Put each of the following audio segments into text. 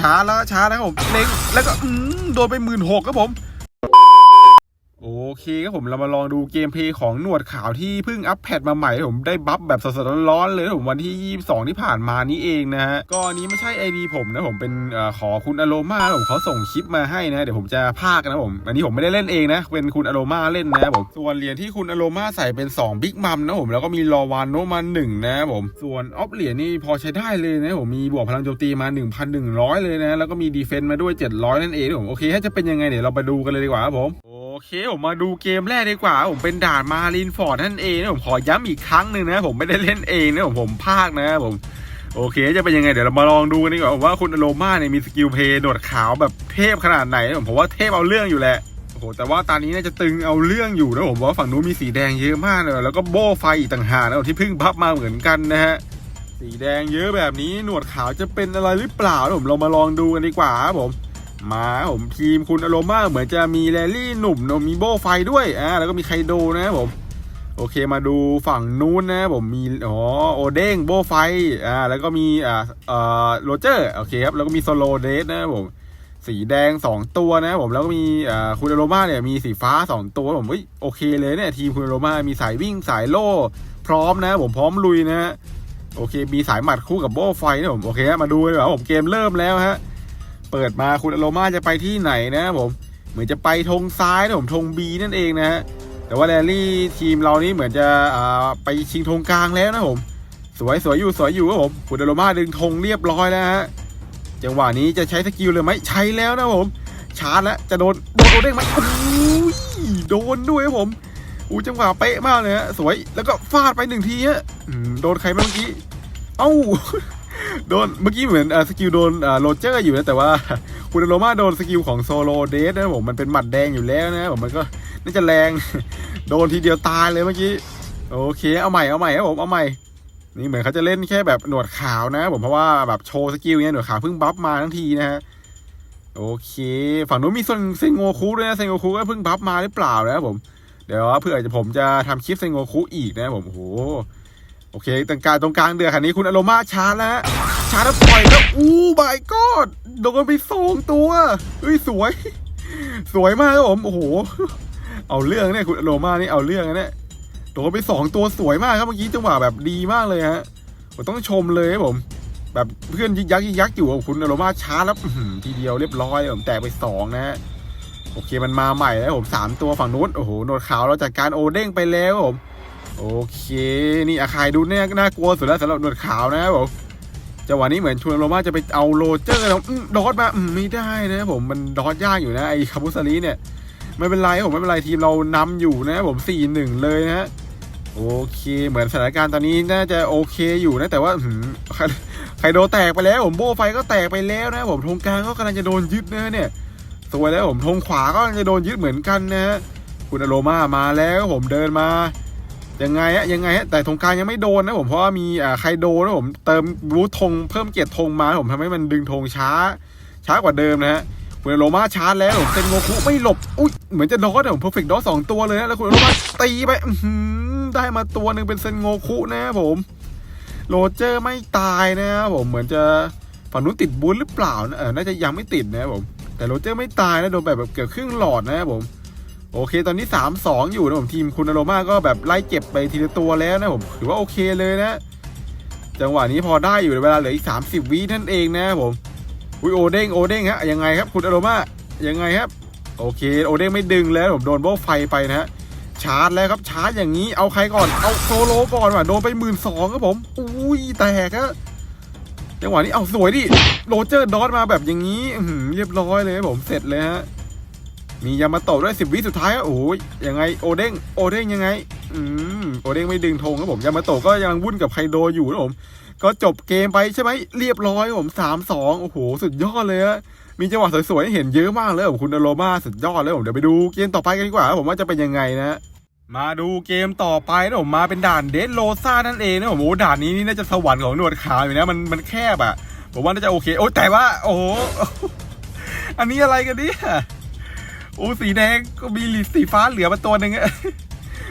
ช้าแล้วช้านะครับผมเล็งแล้วก็โดนไปหมื่นหกครับผม เคครับผมเรามาลองดูเกมเพลย์ของหนวดขาวที่เพิ่งอัปเดตมาใหม่ผมได้บัฟแบบสดๆร้อนๆเลยผมวันที่ 22 ที่ผ่านมานี้เองนะฮะก็อนนี้ไม่ใช่ไอดีผมนะผมเป็นอขอคุณอโรมาผมเขาส่งคลิปมาให้นะเดี๋ยวผมจะพากนะผมอันนี้ผมไม่ได้เล่นเองนะเป็นคุณอโรมาเล่นนะผมส่วนเหรียญที่คุณอโรมาใส่เป็น 2 บิ๊กมัมนะผมแล้วก็มีลอวานโนมาหนึ่งนะผมส่วนออฟเหรียญนี่พอใช้ได้เลยนะผมมีบวกพลังโจมตีมา 1,100 เลยนะแล้วก็มีดีเฟนต์มาด้วย 700 นั่นเองผมโอเคถ้าจะเป็นยังไงเดี๋ยวเราไปดูกันเลยดีกว่าครับผมโอ เคผมมาดูเกมแรกดีกว่า ผมเป็นด่านมารินฟอร์ดนั่นเองนะผมขอย้ำอีกครั้งหนึ่งนะ ผมไม่ได้เล่นเองนะผมผมภาคนะ ผม โอเค จะเป็นยังไงเดี๋ยวเรามาลองดูกันดีกว่าว่าคุณอโรมาเนี่ยมีสกิลเพย์หนวดขาวแบบเทพขนาดไหนผมผมว่าเทพเอาเรื่องอยู่แหละโอ้โหแต่ว่าตอนนี้น่าจะตึงเอาเรื่องอยู่นะผมว่าฝั่งนู้นมีสีแดงเยอะมากเลยแล้วก็โบ้ไฟอีกต่างหากนะที่เพิ่งพับมาเหมือนกันนะฮะสีแดงเยอะแบบนี้หนวดขาวจะเป็นอะไรหรือเปล่านะผมเรามาลองดูกันดีกว่าครับผม มาผมทีมคุณอโรมาเหมือนจะมีแรลลี่หนุ่มเนอะมีโบไฟด้วยอ่าแล้วก็มีไคโดนะครับผมโอเคมาดูฝั่งนู้นนะผมมีอ๋อโอเด้งโบไฟอ่าแล้วก็มีอ่าเอ่อโรเจอร์โอเคครับแล้วก็มีโซโลเดสนะครับผมสีแดง 2 ตัวนะครับผมแล้วก็มีอ่าคุณอโรมาเนี่ยมีสีฟ้า 2 ตัวผมเฮ้ยโอเคเลยเนี่ยทีมคุณอโรมามีสายวิ่งสายโล่พร้อมนะผมพร้อมลุยนะโอเคมีสายหมัดคู่กับโบไฟนะผมโอเคมาดูเลยว่าผมเกมเริ่มแล้วฮะ เปิดมาคุณอโรมาจะไปที่ไหนนะครับผม เหมือนจะไปธงซ้ายนะผมธงบีนั่นเองนะฮะแต่ว่าแรลลี่ทีมเรานี่เหมือนจะอ่าไปชิงธงกลางแล้วนะผม สวยสวยอยู่สวยอยู่ครับผมคุณอโรมาดึงธงเรียบร้อยแล้วฮะจังหวะนี้จะใช้สกิลเลยไหมใช้แล้วนะผมชาร์จแล้วจะโดนโดนโดนได้ไหมโอ้ยโดนด้วยครับผมอู้จังหวะเป๊ะมากเลยฮะสวยแล้วก็ฟาดไปหนึ่งทีฮะโดนใครเมื่อกี้ เอ้า โดนเมื่อกี้เหมือนสกิลโดนโรเจอร์อยู่นะแต่ว่าคุณโรมาโดนสกิลของโซโลเดสนะผมมันเป็นหมัดแดงอยู่แล้วนะผมมันก็น่าจะแรงโดนทีเดียวตายเลยเมื่อกี้โอเคเอาใหม่เอาใหม่ครับผมเอาใหม่ นี่เหมือนเขาจะเล่นแค่แบบหนวดขาวนะ ผมเพราะว่าแบบโชว์สกิลเนี่ยหนวดขาวเพิ่งบัฟมาทั้งทีนะฮะโอเค ฝั่งนู้นมีเซนโงคุด้วยนะเซนโงคุก็เพิ่งบัฟมาหรือเปล่านะครับผมเดี๋ยวเพื่อจะผมจะทำคลิปเซนโงคุอีกนะครับผมโอ้โหโอเคตรงกลางตรงกลางเดือดคันนี้คุณอโรมาชาร์จแล้วฮะ ชาร์จแล้วปล่อยแล้วอู้บายกอดโดนไปสองตัวเฮ้ยสวย สวยมากครับผมโอ้โห เอาเรื่องเนี่ยคุณอโรมานี่เอาเรื่องนะเนี่ยโดนไปสองตัวสวยมากครับเมื่อกี้จังหวะแบบดีมากเลยฮะผมต้องชมเลยครับผม แบบเพื่อนยิกยักยิกยักอยู่กับคุณอโรมาชาร์จแล้วทีเดียวเรียบร้อยผมแตกไปสองนะฮะโอเคมันมาใหม่แล้วผมสามตัวฝั่งนู้นโอ้โหโนดขาวเราจัดการโอเด้งไปแล้วครับผมโอเค นี่อาคายดูเนี่ยน่ากลัวสุดแล้วสำหรับหนวดขาวนะครับผม จังหวะนี้เหมือนชวนโรมาจะไปเอาโรเจอร์แล้วอืมดอทมาอืมไม่ได้นะผมมันดอทยากอยู่นะไอ้คาบุสลีเนี่ยไม่เป็นไรผมไม่เป็นไรทีมเรานำอยู่นะผม4ี่หนึ่งเลยนะโอเค เหมือนสถานการณ์ตอนนี้น่าจะโอเคอยู่นะแต่ว่าอืมใครโดนแตกไปแล้ว ผมโบไฟก็แตกไปแล้วนะผมธงกลางก็กำลังจะโดนยึดนะเนี่ยสวยแล้วผมธงขวาก็กำลังจะโดนยึดเหมือนกันนะฮะคุณอโรมามาแล้วผมเดินมา ยังไงฮะยังไงฮะแต่ธงกลางยังไม่โดนนะผมเพราะว่ามีอ่าใครโดนนะผมเติมบูทธงเพิ่มเกียรติธงมาผมทำให้มันดึงธงช้า ช้ากว่าเดิมนะฮะคุณโรมาชาร์จแล้วผมเซนโงคุไม่หลบอุ้ยเหมือนจะดอสนะผมเพอร์เฟกต์ดอสสองตัวเลยนะแล้วคุณโรมาตีไปอื้อหือได้มาตัวหนึ่งเป็นเซนโงคุนะผมโรเจอร์ไม่ตายนะครับผมเหมือนจะฝั่งนู้นติดบูทหรือเปล่านะเออน่าจะยังไม่ติดนะครับผมแต่โรเจอร์ไม่ตายนะโดนแบบแบบเกือบครึ่งหลอดนะครับผม โอเค ตอนนี้ 3-2 อยู่นะผมทีมคุณอโรมาก็แบบไล่เก็บไปทีละตัวแล้วนะผมถือว่าโอเคเลยนะ จังหวะนี้พอได้อยู่ในเวลาเหลืออีก 30 วินั่นเองนะผมอุ้ยโอเด้งโอเด้งฮะยังไงครับคุณอโรมายังไงครับ โอเคโอเด้งไม่ดึงแล้วผมโดนโบไฟไปนะฮะชาร์จแล้วครับชาร์จอย่างนี้เอาใครก่อนเอาโซโลก่อนว่ะโดนไปหมื่นสองครับผมอุ้ยแตกอะจังหวะนี้เอาสวยดิโรเจอร์ดอทมาแบบอย่างนี้เรียบร้อยเลยครับผมเสร็จเลยฮะ มียามาโตะด้วยสิบวิสุดท้ายอะโอ้ยยังไงโอเด้งโอเด้งยังไง อืมโอเด้งไม่ดึงธงครับผมยามาโตะก็ยังวุ่นกับไคโดอยู่นะผมก็จบเกมไปใช่ไหมเรียบร้อยผมสามสองโอ้โหสุดยอดเลยอะมีจังหวะสวยๆให้เห็นเยอะมากเลยผมคุณอโรมาสุดยอดเลยผมเดี๋ยวไปดูเกมต่อไปกันดีกว่าครับผมว่าจะเป็นยังไงนะมาดูเกมต่อไปนะผมมาเป็นด่านเดสโลซ่านั่นเองนะผมโอ้ด่านนี้นี่น่าจะสวรรค์ของหนวดขาวอยู่นะมันมันแคบอะผมว่าน่าจะโอเค โอ้แต่ว่า โอ้โหอันนี้อะไรกันเนี่ย อ้สีแดงก็มีสีฟ้าเหลือมาตัวหนึ่งอะ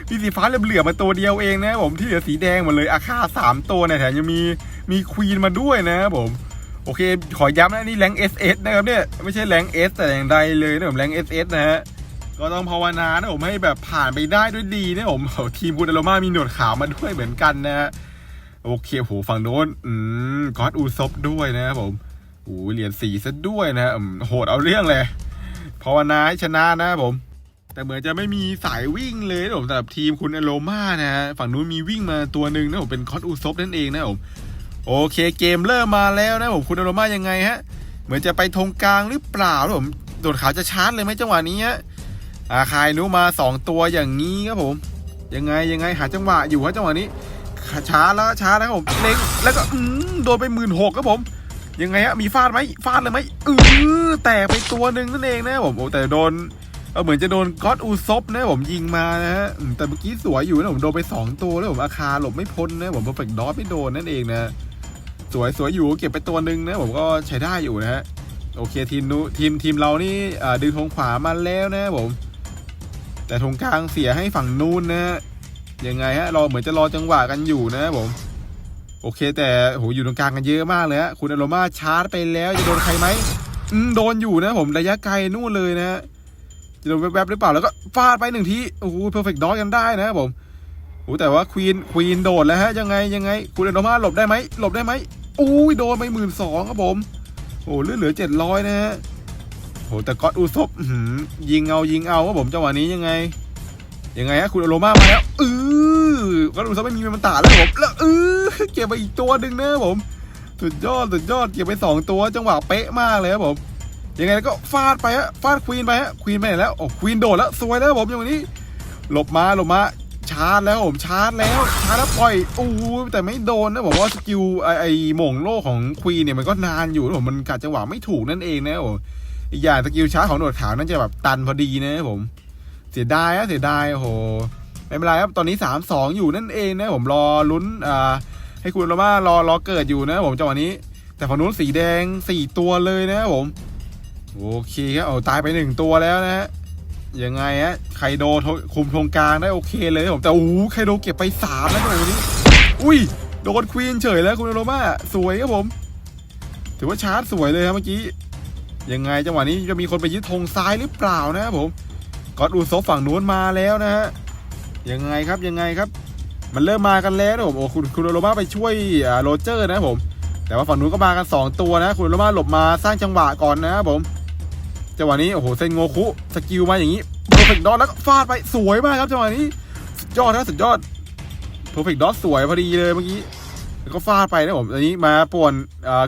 มีสีฟ้าเหลือเหลือมาตัวเดียวเองนะผมที่เหลือสีแดงหมดเลยอาคาสามตัวเนี่ยแถมยังมีมีควีนมาด้วยนะผมโอเค ขอย้ำนะนี่แรง SS นะครับเนี่ยไม่ใช่แรง S แต่อย่างใดเลยนะผมแรง SS นะฮะก็ต้องภาวนานะผมให้แบบผ่านไปได้ด้วยดีนะผมทีมคุณอโรมามีหนวดขาวมาด้วยเหมือนกันนะฮะโอเคโหฝั่งโน้นอืมก็อดอูซบด้วยนะครับผมโอ้เหรียญสีซะด้วยนะโหดเอาเรื่องเลย ภาวนาให้ชนะนะครับผม แต่เหมือนจะไม่มีสายวิ่งเลยนะผมสำหรับทีมคุณอโรมานะฮะฝั่งนู้นมีวิ่งมาตัวหนึ่งนะผมเป็นคอสอูซบนั่นเองนะผมโอเคเกมเริ่มมาแล้วนะผมคุณอโรมายังไงฮะ เหมือนจะไปธงกลางหรือเปล่านะผมโดดขาวจะชาร์จเลยไหมจังหวะนี้ฮะอาคายนุมาสองตัวอย่างนี้ครับผม ยังไงยังไงหาจังหวะอยู่ฮะจังหวะนี้ช้าแล้วช้าแล้วครับผมเล็งแล้วก็โดนไปหมื่นหกครับผม ยังไงฮะมีฟาดไหมฟาดเลยไหมเออแตกไปตัวหนึ่งนั่นเองนะผมโอ้แต่โดนเออเหมือนจะโดนก็อดอูซบนะผมยิงมานะฮะแต่เมื่อกี้สวยอยู่นะผมโดนไปสองตัวแล้วผมอาคาหลบไม่พ้นนะผมเพอร์เฟกต์ดอสไม่โดนนั่นเองนะสวยสวยอยู่เก็บไปตัวหนึ่งนะผมก็ใช้ได้อยู่นะฮะโอเคทีมนู้ทีมทีมเรานี่ดึงธงขวามาแล้วนะผม แต่ธงกลางเสียให้ฝั่งนู้นนะฮะยังไงฮะรอเหมือนจะรอจังหวะกันอยู่นะผม โอเค แต่โหอยู่ตรงกลางกันเยอะมากเลยฮะคุณอโรมาชาร์จไปแล้วจะโดนใครไหมอืมโดนอยู่นะผมระยะไกลนู่นเลยนะฮะจะโดนแวบๆหรือเปล่าแล้วก็ฟาดไปหนึ่งทีโอ้โหเพอร์เฟกต์ดอกันได้นะครับผมโอ้แต่ว่าควีนควีนโดดแล้วฮะยังไงยังไง คุณอโรมาหลบได้ไหมหลบได้ไหมอุ้ยโดนไปหมื่นสองครับผมโอ้เลือดเหลือเจ็ดร้อยนะฮะโหแต่ก็อดอูซบยิงเอายิงเอาครับผมจังหวะนี้ยังไง ยังไงฮะคุณอโรมามาแล้วเอ อก็ดูซะไม่มีมันตาแล้วผมแล้วเออเก็บไปอีกตัวหนึ่งนะผมสุดยอดสุดยอดเก็บไปสองตัวจังหวะเป๊ะมากเลยครับผมยังไงก็ฟาดไปฮะฟาดควีนไปฮะควีนไปไหนแล้วโอ้ควีนโดดแล้วสวยแล้วผมอย่างนี้ หลบมาหลบมาชาร์จแล้วผมชาร์จแล้วชาร์จแล้วปล่อยโอ้แต่ไม่โดนนะผมว่าสกิลไอไอหม่งโลของควีนเนี่ยมันก็นานอยู่ผมมันกัดจังหวะไม่ถูกนั่นเองนะผมอีกอย่างสกิลชาร์จของหนวดขาวนั่นจะแบบตันพอดีนะผม เสียดายอะเสียดายโอ้โห ไม่เป็นไรครับตอนนี้สามสองอยู่นั่นเองนะผมรอลุ้นอ่าให้คุณโรมารอรอเกิดอยู่นะผมจังหวะนี้ แต่ฝั่งนู้นสีแดงสี่ตัวเลยนะผมโอเคครับเอาตายไปหนึ่งตัวแล้วนะฮะยังไงฮะไคโดคุมธงกลางได้โอเคเลยผมแต่โอ้โหไคโดเก็บไปสามแล้วจังหวะนี้อุ้ยโดนควีนเฉยแล้วคุณโรมาสวยครับผม ถือว่าชาร์จสวยเลยครับเมื่อกี้ยังไงจังหวะนี้จะมีคนไปยึดธงซ้ายหรือเปล่านะครับผมก็ดูโซฟฝั่งนู้นมาแล้วนะฮะ ยังไงครับยังไงครับ มันเริ่มมากันแล้วนะผมโอ้คุณคุณโรมาไปช่วยโรเจอร์นะผม แต่ว่าฝั่งนู้นก็มากัน 2 ตัวนะ คุณโรมาหลบมาสร้างจังหวะก่อนนะครับผมจังหวะนี้โอ้โหเซนโงคุสกิลมาอย่างนี้เพอร์เฟกต์ดอทแล้วฟาดไปสวยมากครับจังหวะนี้สุดยอดนะสุดยอดเพอร์เฟกต์ดอทสวยพอดีเลยเมื่อกี้แล้วก็ฟาดไปนะผมอันนี้มาป่วน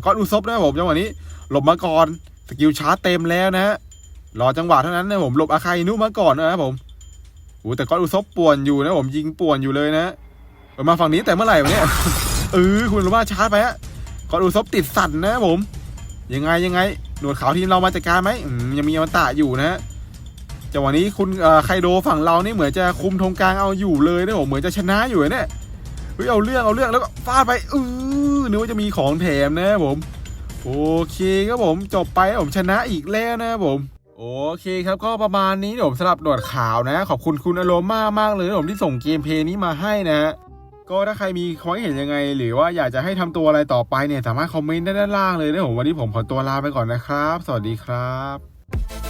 ก็อดอูซบนะผมจังหวะนี้หลบมาก่อนสกิลชาร์จเต็มแล้วนะฮะรอจังหวะเท่านั้นนะผมหลบอาคาอินุมาก่อนนะครับผม โอ้แต่ก็อุซบป่วนอยู่นะผมยิงป่วนอยู่เลยนะเอามาฝั่งนี้แต่เมื่อไหร่วะเนี่ยเออคุณรู้ว่าชาร์จไปฮะก็อุซบติดสั่นนะครับผม ยังไงยังไง หนวดขาวทีมเรามาจัดการไหมอืมยังมีอมตะอยู่นะฮะจังหวะนี้คุณเอ่อไคโดฝั่งเรานี่เหมือนจะคุมธงกลางเอาอยู่เลยนะผมเหมือนจะชนะอยู่เนี่ยเฮ้ยเอาเรื่องเอาเรื่องแล้วก็ฟาดไปเออนึกว่าจะมีของแถมนะครับผม โอเคครับผมจบไปผมชนะอีกแล้วนะครับผม โอเคครับก็ประมาณนี้เดี๋ยผมสำหรับหนวดขาวนะ ขอบคุณคุณอโรมามากเลยผมที่ส่งเกมเพย์นี้มาให้นะก็ถ้าใครมีความเห็นยังไง หรือว่าอยากจะให้ทำตัวอะไรต่อไปเนี่ยสามารถคอมเมนต์ได้ด้านล่างเลยนะผมวันนี้ผมขอตัวลาไปก่อนนะครับ สวัสดีครับ